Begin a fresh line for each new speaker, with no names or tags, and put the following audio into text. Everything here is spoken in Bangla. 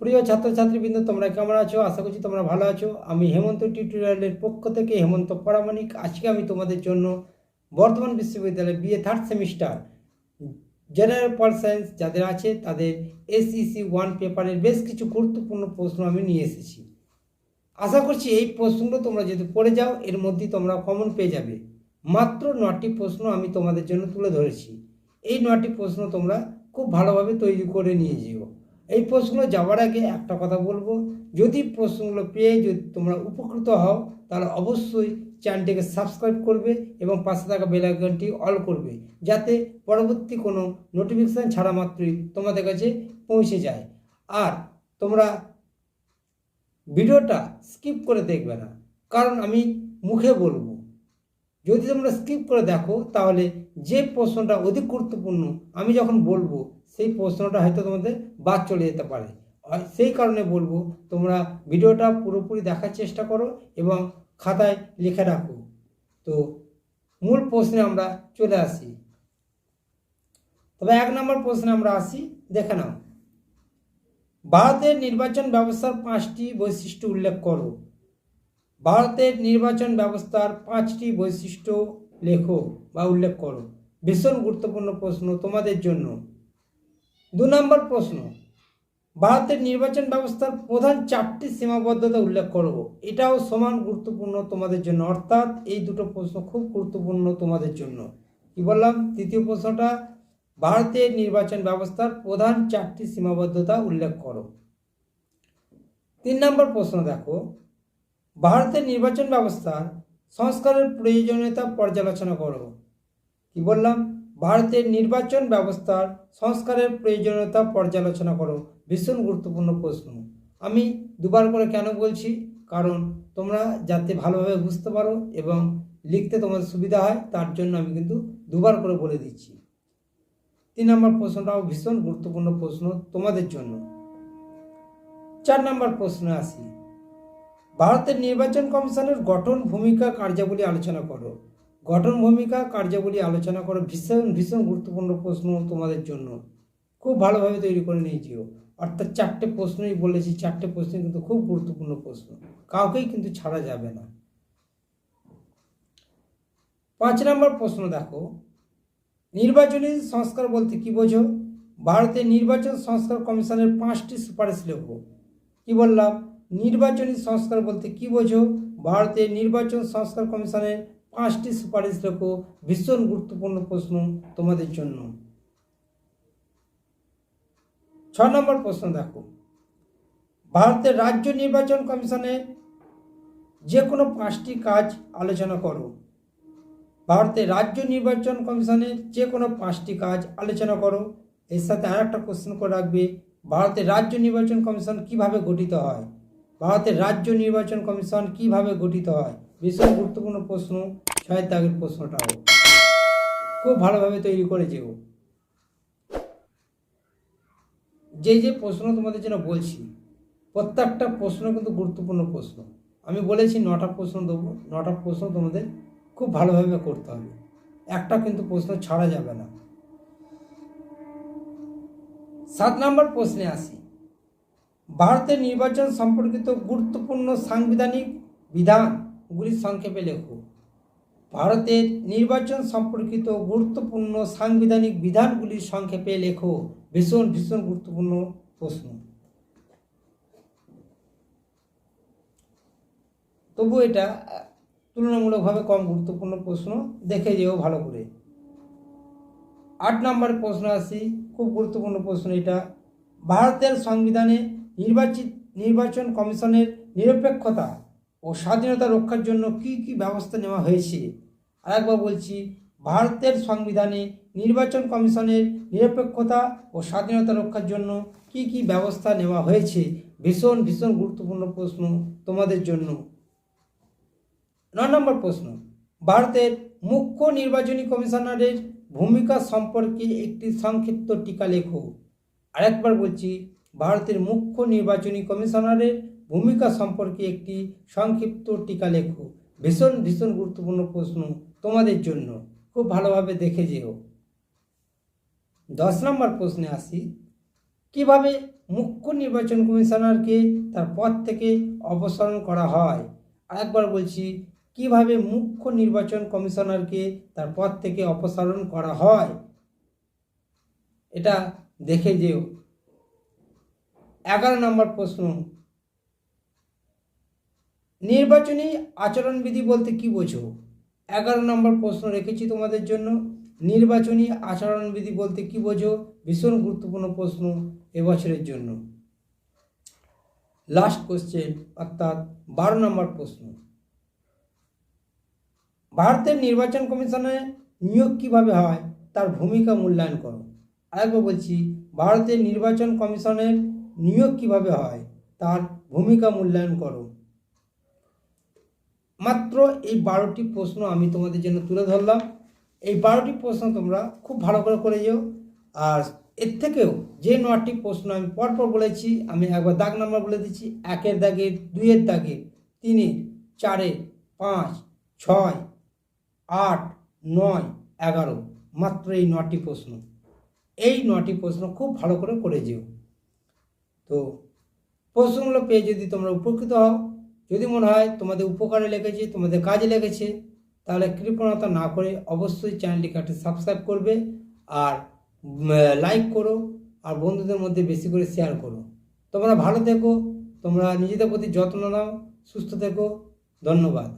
প্রিয় ছাত্রছাত্রীবৃন্দ, তোমরা কেমন আছো? আশা করছি তোমরা ভালো আছো। আমি হেমন্ত টিউটোরিয়ালের পক্ষ থেকে হেমন্ত পরামানিক আজকে আমি তোমাদের জন্য বর্ধমান বিশ্ববিদ্যালয়ে BA third semester general pol science যাদের আছে, তাদের এসইসি ওয়ান পেপারের বেশ কিছু গুরুত্বপূর্ণ প্রশ্ন আমি নিয়ে এসেছি। আশা করছি এই প্রশ্নগুলো তোমরা যদি পড়ে যাও, এর মধ্যেই তোমরা কমন পেয়ে যাবে। মাত্র নটি প্রশ্ন আমি তোমাদের জন্য তুলে ধরেছি। এই নটি প্রশ্ন তোমরা খুব ভালোভাবে তৈরি করে নিয়ে যেও। এই প্রশ্নগুলো যাওয়ার আগে একটা কথা বলব, যদি প্রশ্নগুলো পেয়ে যদি তোমরা উপকৃত হও, তাহলে অবশ্যই চ্যানেলটিকে সাবস্ক্রাইব করবে এবং পাশে থাকা বেল আইকনটি অল করবে, যাতে পরবর্তী কোনো নোটিফিকেশান ছাড়া মাত্রই তোমাদের কাছে পৌঁছে যায়। আর তোমরা ভিডিওটা স্কিপ করে দেখবে না, কারণ আমি মুখে বলব। যদি তোমরা স্কিপ করে দেখো, তাহলে যে প্রশ্নটা অধিক গুরুত্বপূর্ণ, আমি যখন বলব, সেই প্রশ্নটা হয়তো তোমাদের বাদ চলে যেতে পারে। সেই কারণে বলব, তোমরা ভিডিওটা পুরোপুরি দেখার চেষ্টা করো এবং খাতায় লিখে রাখো। তো মূল প্রশ্নে আমরা চলে আসি। তবে এক নম্বর প্রশ্নে আমরা আসি, দেখে নাও। ভারতের নির্বাচন ব্যবস্থার পাঁচটি বৈশিষ্ট্য উল্লেখ করো। ভারতের নির্বাচন ব্যবস্থার পাঁচটি বৈশিষ্ট্য লেখো বা উল্লেখ করো। ভীষণ গুরুত্বপূর্ণ প্রশ্ন তোমাদের জন্য। দু নম্বর প্রশ্ন, ভারতের নির্বাচন ব্যবস্থার প্রধান চারটি সীমাবদ্ধতা উল্লেখ করো। এটাও সমান গুরুত্বপূর্ণ তোমাদের জন্য। অর্থাৎ এই দুটো প্রশ্ন খুব গুরুত্বপূর্ণ তোমাদের জন্য। কি বললাম? তৃতীয় প্রশ্নটা, ভারতের নির্বাচন ব্যবস্থার প্রধান চারটি সীমাবদ্ধতা উল্লেখ করো। তিন নম্বর প্রশ্ন দেখো ভারতের নির্বাচন ব্যবস্থার সংস্কারের প্রয়োজনীয়তা পর্যালোচনা করো। কি বললাম? ভারতের নির্বাচন ব্যবস্থার সংস্কারের প্রয়োজনীয়তা পর্যালোচনা করো। ভীষণ গুরুত্বপূর্ণ প্রশ্ন। আমি দুবার করে কেন বলছি? কারণ তোমরা যাতে ভালোভাবে বুঝতে পারো এবং লিখতে তোমাদের সুবিধা হয়, তার জন্য আমি কিন্তু দুবার করে বলে দিচ্ছি। তিন নম্বর প্রশ্নটাও ভীষণ গুরুত্বপূর্ণ প্রশ্ন তোমাদের জন্য। চার নম্বর প্রশ্নে আসি। ভারতের নির্বাচন কমিশনের গঠন, ভূমিকা, কার্যাবলী আলোচনা করো। গঠন, ভূমিকা, কার্যাবলী আলোচনা করো ভীষণ ভীষণ গুরুত্বপূর্ণ প্রশ্ন তোমাদের জন্য। খুব ভালোভাবে তৈরি করে নিয়েছিও অর্থাৎ চারটে প্রশ্নই বলেছি, চারটে প্রশ্ন কিন্তু খুব গুরুত্বপূর্ণ প্রশ্ন। কাউকেই কিন্তু ছাড়া যাবে না। পাঁচ নম্বর প্রশ্ন দেখো। নির্বাচনী সংস্কার বলতে কি বোঝো? ভারতের নির্বাচন সংস্কার কমিশনের পাঁচটি সুপারিশ লেখো। কি বললাম? নির্বাচনী সংস্কার বলতে কি বোঝো? ভারতের নির্বাচন সংস্কার কমিশনের পাঁচটি সুপারিশ লেখো ভীষণ গুরুত্বপূর্ণ প্রশ্ন তোমাদের জন্য। ছ নম্বর প্রশ্ন দেখো। ভারতের রাজ্য নির্বাচন কমিশনে যে কোনো পাঁচটি কাজ আলোচনা করো। ভারতের রাজ্য নির্বাচন কমিশনের যে কোনো পাঁচটি কাজ আলোচনা করো। এর সাথে আর একটা কোশ্চেন করে রাখবে। ভারতের রাজ্য নির্বাচন কমিশন কীভাবে গঠিত হয়? ভারতের রাজ্য নির্বাচন কমিশন কীভাবে গঠিত হয়? ভীষণ গুরুত্বপূর্ণ প্রশ্ন, ছয়ের দাগের প্রশ্নটাও। খুব ভালোভাবে তৈরি করে ও। যে যে প্রশ্ন তোমাদের জন্য বলছি, প্রত্যেকটা প্রশ্ন কিন্তু গুরুত্বপূর্ণ প্রশ্ন। আমি বলেছি নটা প্রশ্ন দেবো, নটা প্রশ্ন তোমাদের খুব ভালোভাবে করতে হবে। একটা কিন্তু প্রশ্ন ছাড়া যাবে না। সাত নম্বর প্রশ্নে আসি। ভারতের নির্বাচন সম্পর্কিত গুরুত্বপূর্ণ সাংবিধানিক বিধানগুলি সংক্ষেপে লেখো। ভারতের নির্বাচন সম্পর্কিত গুরুত্বপূর্ণ সাংবিধানিক বিধানগুলি সংক্ষেপে লেখো। ভীষণ ভীষণ গুরুত্বপূর্ণ প্রশ্ন। তবু এটা তুলনামূলকভাবে কম গুরুত্বপূর্ণ প্রশ্ন। দেখে যেও ভালো করে। আট নম্বর প্রশ্ন আসি। খুব গুরুত্বপূর্ণ প্রশ্ন এটা। ভারতের সংবিধানে নির্বাচিত নির্বাচন কমিশনের নিরপেক্ষতা ও স্বাধীনতা রক্ষার জন্য কি কি ব্যবস্থা নেওয়া হয়েছে? আরেকবার বলছি, ভারতের সংবিধানে নির্বাচন কমিশনের নিরপেক্ষতা ও স্বাধীনতা রক্ষার জন্য কি কি ব্যবস্থা নেওয়া হয়েছে? ভীষণ ভীষণ গুরুত্বপূর্ণ প্রশ্ন তোমাদের জন্য। নয় নম্বর প্রশ্ন, ভারতের মুখ্য নির্বাচনী কমিশনারের ভূমিকা সম্পর্কে একটি সংক্ষিপ্ত টিকা লেখো। আরেকবার বলছি ভারতের মুখ্য নির্বাচনী কমিশনারের ভূমিকা সম্পর্কে একটি সংক্ষিপ্ত টিকা লেখো। ভীষণ ভীষণ গুরুত্বপূর্ণ প্রশ্ন তোমাদের জন্য। খুব ভালোভাবে দেখে যেও। দশ নম্বর প্রশ্নে আসি। কীভাবে মুখ্য নির্বাচন কমিশনারকে তার পদ থেকে অপসারণ করা হয়? আরেকবার বলছি, কীভাবে মুখ্য নির্বাচন কমিশনারকে তার পদ থেকে অপসারণ করা হয়? এটা দেখে যেও। এগারো নম্বর প্রশ্ন। নির্বাচনী আচরণবিধি বলতে কি বোঝো? এগারো নম্বর প্রশ্ন রেখেছি তোমাদের জন্য। নির্বাচনী আচরণবিধি বলতে কি বোঝো? ভীষণ গুরুত্বপূর্ণ প্রশ্ন এবছরের জন্য। লাস্ট কোশ্চেন অর্থাৎ বারো নম্বর প্রশ্ন। ভারতের নির্বাচন কমিশনে নিয়োগ কীভাবে হয়? তার ভূমিকা মূল্যায়ন করো। আরেকবার বলছি, ভারতের নির্বাচন কমিশনের নিয়োগ কীভাবে হয়, তার ভূমিকা মূল্যায়ন করো। মাত্র এই বারোটি প্রশ্ন আমি তোমাদের জন্য তুলে ধরলাম। এই বারোটি প্রশ্ন তোমরা খুব ভালো করে করে যেও। আর এর থেকেও যে নটি প্রশ্ন আমি পরপর বলেছি, আমি একবার দাগ নাম্বার বলে দিচ্ছি। একের দাগে দুইয়ের দাগে তিনের, চারের, পাঁচ, ছয়, আট, নয়, এগারো। মাত্র এই নটি প্রশ্ন। এই নটি প্রশ্ন খুব ভালো করে করে যেও। তো প্রশ্নগুলো পেয়ে যদি তোমরা উপকৃত হও, যদি মনে হয় তোমাদের উপকারে লেগেছে, তোমাদের কাজে লেগেছে, তাহলে কৃপণতা না করে অবশ্যই চ্যানেলটিকে একটা সাবস্ক্রাইব করবে আর লাইক করো আর বন্ধুদের মধ্যে বেশি করে শেয়ার করো। তোমরা ভালো থেকো, তোমরা নিজেদের প্রতি যত্ন নাও, সুস্থ থেকো, ধন্যবাদ।